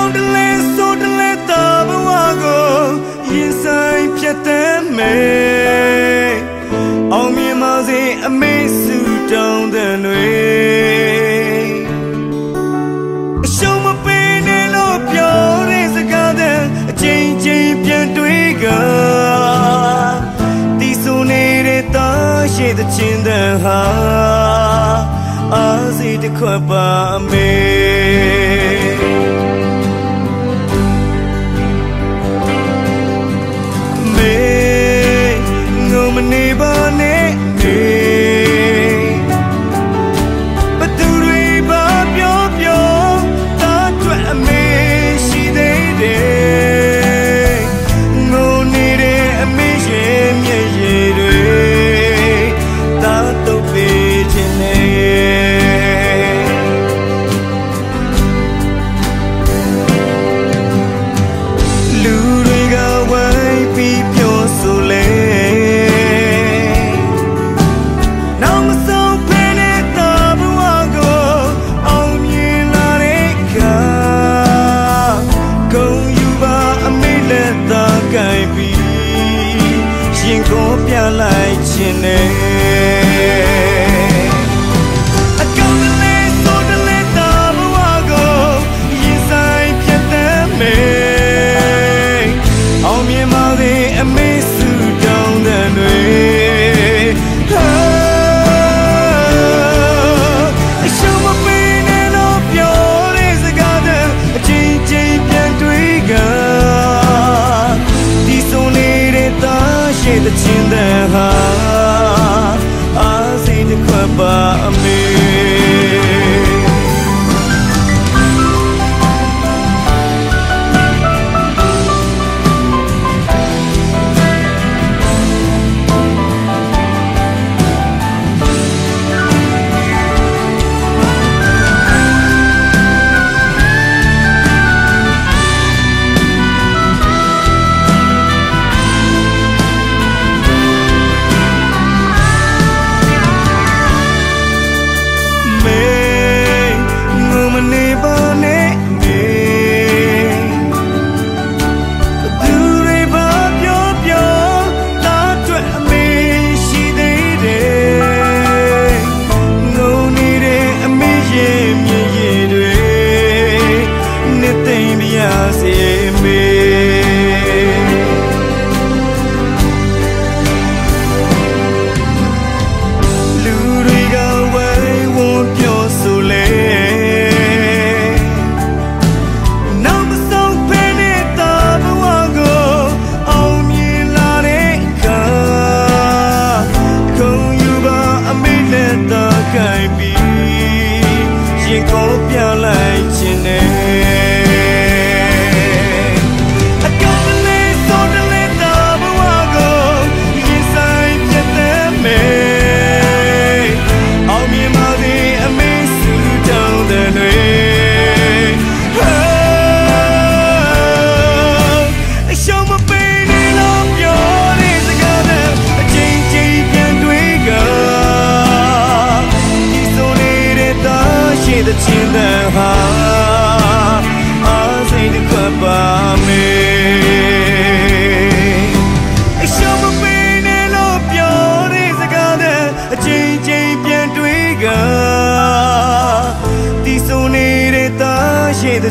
ကောင်းတလဲဆိုတလဲတာဘဝကိုရင်ဆိုင်ဖြတ်သန်းမယ်အောင်မြင်ပါစေအမေစုတောင်းတဲ့တွေအရှုံးမပေးနဲ့လို့ပြောတဲ့စကားတဲ့အချိန်ချင်းပြန်တွေးကတီးဆိုနေတဲ့တာရှိတဲ့ချင်းတဲ့ဟာအားစီတစ်ခွက်ပါမေ လို ရှိတဲ့ချင်းတဲ့ဟာအားစိတ်တစ်ခွက်ပါမေအရှုံးမပေးနဲ့လို့ပြောတဲ့စကားတဲ့အချိန်ချင်းပြန်တွေ့ကဒီဆိုနေတဲ့တာရှိတဲ့